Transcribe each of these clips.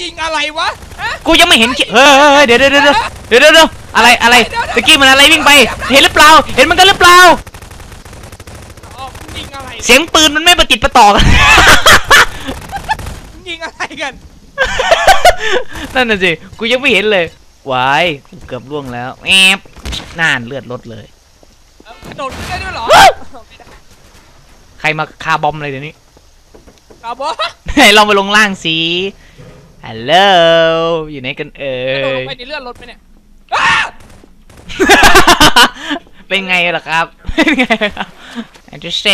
ยิงอะไรวะฮะ กูยังไม่เห็นเขียเฮ้ยเฮ้ยเฮ้ยเดี๋ยวเดี๋ยวเดี๋ยวเดี๋ยวเดี๋ยวเดี๋ยวอะไรอะไรตะกี้มันอะไรวิ่งไป เห็นหรือเปล่า เห็นมันกันหรือเปล่า อ๋อยิงอะไรเสียงปืนมันไม่ประติดประต่อกันยิงอะไรกัน นั่นน่ะสิ กูยังไม่เห็นเลยวายกูเกือบล่วงแล้วแอบน่านเลือดลดเลย เอ้าโดดขึ้นได้ด้วยเหรอเฮ้ย ไม่ได้ใครมาคาบอมอะไรเดี๋ยวนี้ ครับบอสไหนลองไปลงล่างสิ ฮัลโหล อยู่ไหนกันเอ่โดดลย งไปในเลื่อนรถไหมเนี่ยอ้าเป็นไงล่ะครับ เป็นไงครับไอ้เจเซ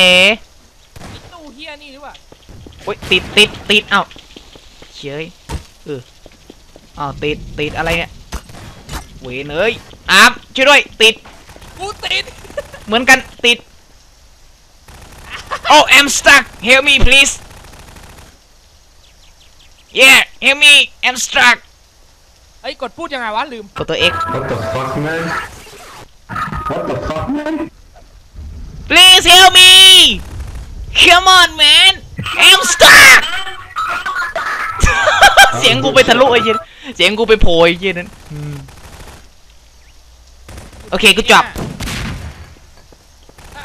ไอ้ตู้เฮียนี่หรือเปล่าโอ๊ยติดติดติดเอ้าเฉยเอออ้าวติดติดอะไรเนี่ยเวยเอ้ยอามช่วยด้วย ติด กูติดเหมือนกันติด Oh I'm stuck help me please Yeah help me I'm stuck เอ้ยกดพูดยังไงวะลืมกดตัว X What the fuck, man? What the fuck, man? Please help me Come on man I'm stuck เสียงกูไปทะลุไอ้เหี้ยเสียงกูไปโผล่ไอ้เหี้ยนั้นอืม โอเคกูจบ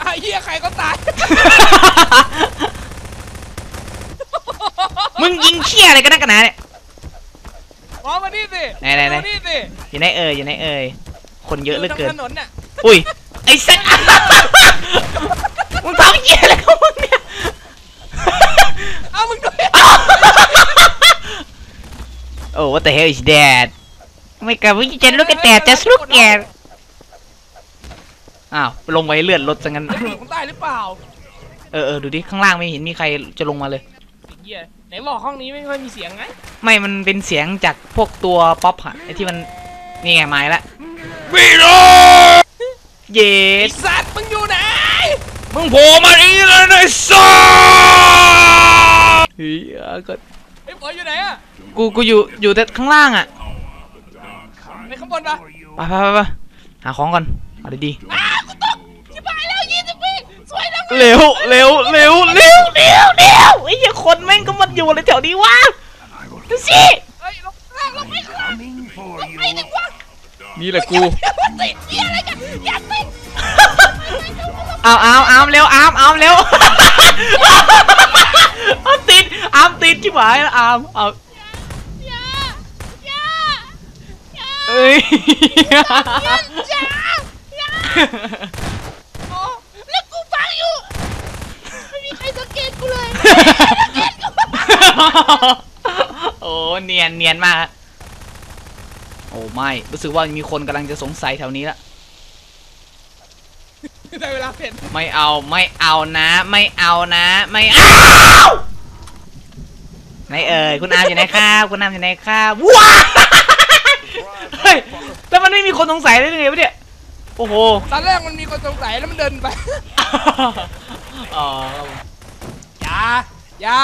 ไอ้เฮียใครก็ตาย มึงยิงเขี้ยอะไรกันนักกันหนาเนี่ยมองมานี่สิไหนไหนไหนดูนี่สิอยู่ไหนเอ่ยอยู่ไหนเอ่ยคนเยอะเหลือเกิน ยู่ตรงถนนน่ะอุ้ยไอ้สัตว์ มึงทำเหี้ยอะไรของมึงเนี่ย เอามึงดูโอ้ what the hell is that ไม่กับวิจันลูกแต่ just look at อ้าวลงไปเลือดรถซะงั้นไอ้หนูมึงตายหรือเปล่าเออเออดูดิ ข้างล่างไม่เห็นมีใครจะลงมาเลย ไอ้เฮีย ไหนบอกห้องนี้ไม่ค่อยมีเสียงไงไม่มันเป็นเสียงจากพวกตัวป๊อปอะไอที่มันนี่ไงไม้ละวีโรเยไอ้สสัตว์มึงอยู่ไหนมึงโผล่มาอีแล้วนะสัสเฮ้ยก็ไอ้บอยอยู่ไหนอะกูกูอยู่อยู่แต่ข้างล่างอะไปข้างบนปะไปไปไปไปหาของก่อนเอาดีอ้ากูตกชิบหายแล้วยี่สิบวิสวยจังๆเร็วเร็วเร็วเร็วเร็ว เร็วไอ้เหี้ยคนแม่งก็มันอยู่อะไรแถวนี้วะดูสิเฮ้ยลงข้างล่างลงไปข้างล่างลงไปถึงวะนี่แหละกูอย่าติดเฮียอะไรกันอย่าติดเอาเอาเอาเร็วอามอามเร็วเอาติดอามติดชิบหายแล้วอามเอาอย่าอย่าอย่าเอ้ย อย่าอย่าโอ้แล้วกูฟังอยู่ไม่มีใครสังเกตกูเลย โอ้เนียนเนียนมากฮะโอ้ไม่ รู้สึกว่ามีคนกำลังจะสงสัยแถวนี้ละ ได้เวลาเปลี่ยนไม่เอาไม่เอานะ ไม่เอานะ ไม่เอาไหนเอ่ยคุณอามอยู่ไหนครับคุณอามอยู่ไหนครับว้าเฮ้ยแล้วมันไม่มีคนสงสัยได้ยังไงวะเนี่ยโอ้โหตอนแรกมันมีคนสงสัยแล้วมันเดินไปอ๋ออย่าอย่า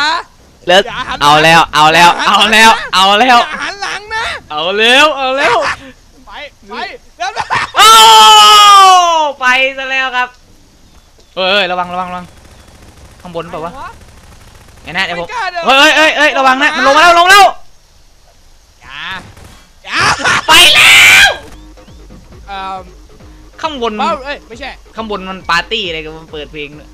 เลิกอย่าหันหลัง เอาแล้วเอาแล้วอย่าเอาหันแล้วหลังเอาแล้ว อย่าหันหลังนะ เอาแล้วเอาแล้วไป ไปเดินไปโอ้ไปซะแล้วครับเอ้ยระวังระวังระวังข้างบนเปล่าวะไอ้นะเดี๋ยวผมไม่กล้าดินเฮ้ยเฮ้ยเฮ้ยระวังนะมันลงมาแล้วลงมาแล้วอย่าอย่าไปแล้วเอ่อข้างบนเบ้าเอ้ย ไม่ใช่ ข้างบนมันปาร์ตี้อะไรกันมันเปิดเพลงด้วย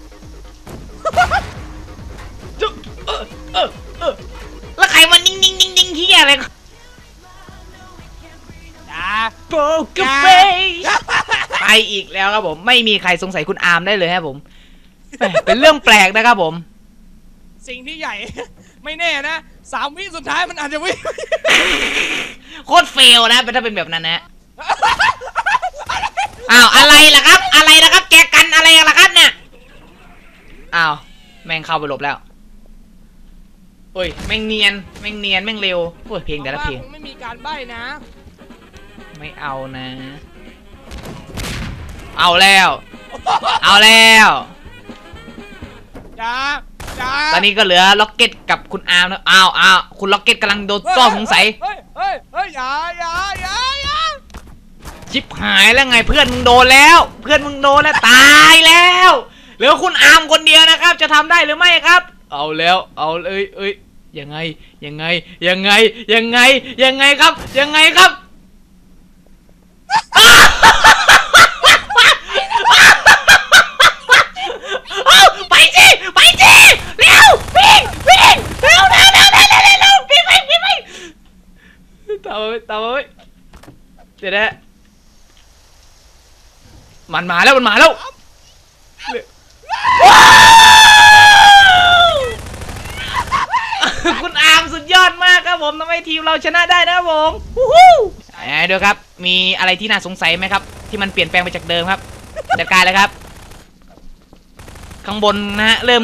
โปกาเฟไปอีกแล้วครับผม ไม่มีใครสงสัยคุณอาร์มได้เลยครับผมแหม่เป็นเรื่องแปลกนะครับผม สิ่งที่ใหญ่ ไม่แน่นะสามวิสุดท้ายมันอาจจะวิ่งโคตรเฟลนะถ้าเป็นแบบนั้นนะอ้าวอะไรล่ะครับ อะไรนะครับ แกกันอะไรล่ะครับเนี่ยอ้าวแม่งเข้าไปหลบแล้วโอ้ยแม่งเนียนแม่งเนียนแม่งเร็วโอ้ยเพลงแต่ละเพลงคงไม่มีการใบ้นะ ไม่เอานะ เอาแล้ว เอาแล้วอย่าอย่าตอนนี้ก็เหลือล็อกเก็ตกับคุณอาร์มนะอ้าวอ้าวคุณล็อกเก็ตกำลังโดนต้อสงสัยเฮ้ยเฮ้ยเฮ้ยอย่าอย่าอย่าอย่าชิบหายแล้วไงเพื่อนมึงโดนแล้ว เพื่อนมึงโดนแล้วตายแล้วเหลือคุณอาร์มคนเดียวนะครับ จะทำได้หรือไม่ครับ เอาแล้ว เอาเลยเอ้ยยังไงยังไงยังไงยังไงยังไงครับยังไงครับ เอาไปสิไปสิเร็ววิ่งวิ่งเร็วเร็วเร็วเร็วเร็วเร็วเร็ววิ่งวิ่งวิ่งวิ่งตามมาไว้ตามมาไว้เดี๋ยวนะมันมาแล้วมันมาแล้วว้าวคุณอาร์มสุดยอดมากครับผมทำให้ทีมเราชนะได้นะครับผมวู้ฮู้ไหนดูครับ มีอะไรที่น่าสงสัยไหมครับ ที่มันเปลี่ยนแปลงไปจากเดิมครับจัดการเลยครับ ข้างบนนะฮะเริ่ม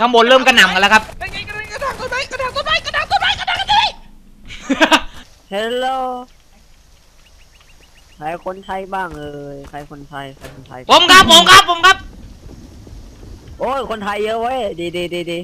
ข้างบนเริ่มกระหน่ำกันแล้วครับกระถางกระถางต้นไม้กระถางต้นไม้กระถางต้นไม้กระถางต้นไม้เฮลโลใครคนไทยบ้างเอ่ยใครคนไทยใครคนไทยผมครับผมครับผมครับ โอ้ยคนไทยเยอะเว้ยดีดีดีดี